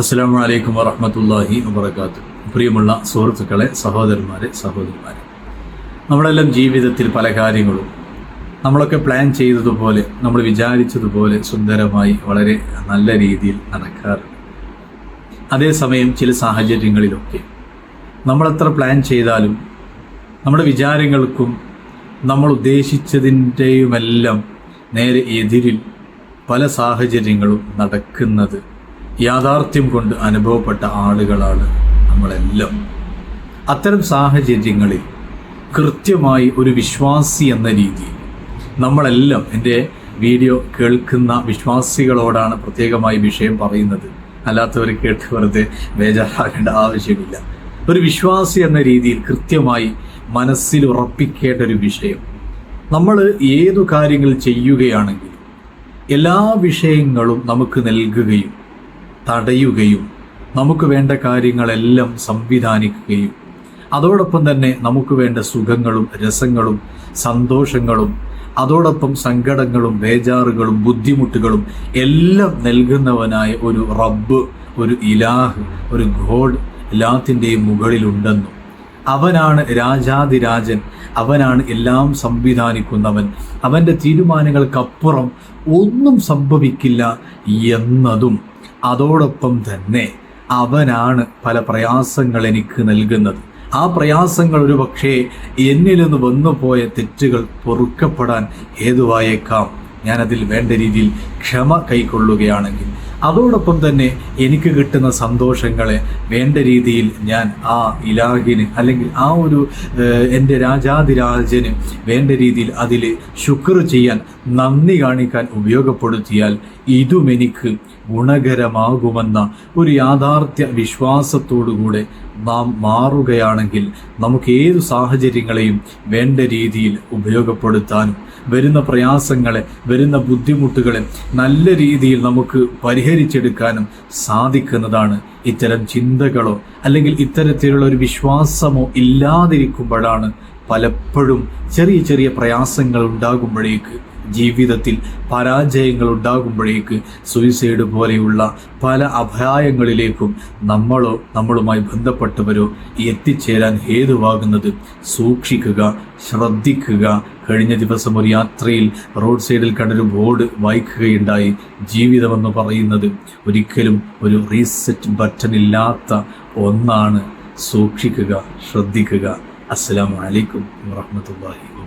അസ്സാം വലൈക്കും വറഹമത്തല്ലാഹി വബർക്കാത്തു പ്രിയമുള്ള സുഹൃത്തുക്കളെ സഹോദരന്മാരെ സഹോദരിമാരെ. നമ്മളെല്ലാം ജീവിതത്തിൽ പല കാര്യങ്ങളും നമ്മളൊക്കെ പ്ലാൻ ചെയ്തതുപോലെ നമ്മൾ വിചാരിച്ചതുപോലെ സുന്ദരമായി വളരെ നല്ല രീതിയിൽ നടക്കാറുണ്ട്. അതേസമയം ചില സാഹചര്യങ്ങളിലൊക്കെ നമ്മളെത്ര പ്ലാൻ ചെയ്താലും നമ്മുടെ വിചാരങ്ങൾക്കും നമ്മൾ ഉദ്ദേശിച്ചതിന്റെയുമെല്ലാം നേരെ എതിരിൽ പല സാഹചര്യങ്ങളും നടക്കുന്നത് യാഥാർത്ഥ്യം കൊണ്ട് അനുഭവപ്പെട്ട ആളുകളാണ് നമ്മളെല്ലാം. അത്തരം സാഹചര്യങ്ങളിൽ കൃത്യമായി ഒരു വിശ്വാസി എന്ന രീതി നമ്മളെല്ലാം എന്റെ വീഡിയോ കേൾക്കുന്ന വിശ്വാസികളോടാണ് പ്രത്യേകമായി വിഷയം പറയുന്നത്. അല്ലാത്തവർ കേട്ട് വെറുതെ ബേജാറാകേണ്ട ആവശ്യമില്ല. ഒരു വിശ്വാസി എന്ന രീതിയിൽ കൃത്യമായി മനസ്സിൽ ഉറപ്പിക്കേണ്ട ഒരു വിഷയം. നമ്മൾ ഏതു കാര്യങ്ങൾ ചെയ്യുകയാണെങ്കിലും എല്ലാ വിഷയങ്ങളും നമുക്ക് നൽകുകയും തടയുകയും നമുക്ക് വേണ്ട കാര്യങ്ങളെല്ലാം സംവിധാനിക്കുകയും. അതോടൊപ്പം തന്നെ നമുക്ക് വേണ്ട സുഖങ്ങളും രസങ്ങളും സന്തോഷങ്ങളും അതോടൊപ്പം സങ്കടങ്ങളും ബേജാറുകളും ബുദ്ധിമുട്ടുകളും എല്ലാം നൽകുന്നവനായ ഒരു റബ്ബ് ഒരു ഇലാഹ് ഒരു ഗോഡ് എല്ലാത്തിന്റെയും മുകളിലുണ്ടെന്നും. അവനാണ് രാജാതിരാജൻ അവനാണ് എല്ലാം സംവിധാനിക്കുന്നവൻ. അവന്റെ തീരുമാനങ്ങൾക്കപ്പുറം ഒന്നും സംഭവിക്കില്ല എന്നതും അതോടൊപ്പം തന്നെ അവനാണ് പല പ്രയാസങ്ങൾ എനിക്ക് നൽകുന്നത്. ആ പ്രയാസങ്ങൾ ഒരു പക്ഷേ എന്നിൽ നിന്ന് വന്നുപോയ തെറ്റുകൾ പൊറുക്കപ്പെടാൻ ഹേതുവായേക്കാം. ഞാനതിൽ വേണ്ട രീതിയിൽ ക്ഷമ കൈക്കൊള്ളുകയാണെങ്കിൽ അതോടൊപ്പം തന്നെ എനിക്ക് കിട്ടുന്ന സന്തോഷങ്ങളെ വേണ്ട രീതിയിൽ ഞാൻ ആ ഇലാഹിന് അല്ലെങ്കിൽ ആ ഒരു എന്റെ രാജാതിരാജന് വേണ്ട രീതിയിൽ അതിൽ ശുക്ർ ചെയ്യാൻ നന്ദി കാണിക്കാൻ ഉപയോഗപ്പെടുത്തിയാൽ ഇതും എനിക്ക് ഗുണകരമാകുമെന്ന ഒരു യാഥാർത്ഥ്യ വിശ്വാസത്തോടുകൂടെ നാം മാറുകയാണെങ്കിൽ നമുക്ക് ഏതു സാഹചര്യങ്ങളെയും വേണ്ട രീതിയിൽ ഉപയോഗപ്പെടുത്താനും വരുന്ന പ്രയാസങ്ങളെ വരുന്ന ബുദ്ധിമുട്ടുകളെ നല്ല രീതിയിൽ നമുക്ക് പരിഹരിച്ചെടുക്കാനും സാധിക്കുന്നതാണ് ഇത്തരം ചിന്തകളോ അല്ലെങ്കിൽ ഇത്തരത്തിലുള്ള ഒരു വിശ്വാസമോ ഇല്ലാതിരിക്കുമ്പോഴാണ് പലപ്പോഴും ചെറിയ ചെറിയ പ്രയാസങ്ങൾ ഉണ്ടാകുമ്പോഴേക്ക് ജീവിതത്തിൽ പരാജയങ്ങൾ ഉണ്ടാകുമ്പോഴേക്ക് സൂയിസൈഡ് പോലെയുള്ള പല അപായങ്ങളിലേക്കും നമ്മളോ നമ്മളുമായി ബന്ധപ്പെട്ടവരോ എത്തിച്ചേരാൻ ഹേതുവാകുന്നത് സൂക്ഷിക്കുക ശ്രദ്ധിക്കുക. കഴിഞ്ഞ ദിവസം ഒരു യാത്രയിൽ റോഡ് സൈഡിൽ കണ്ടൊരു ബോർഡ് വായിക്കുകയുണ്ടായി. ജീവിതമെന്ന് പറയുന്നത് ഒരിക്കലും ഒരു റീസെറ്റ് ബട്ടൺ ഇല്ലാത്ത ഒന്നാണ്. സൂക്ഷിക്കുക ശ്രദ്ധിക്കുക. അസ്സലാമു അലൈക്കും വാഹമത്തല്ലാഹി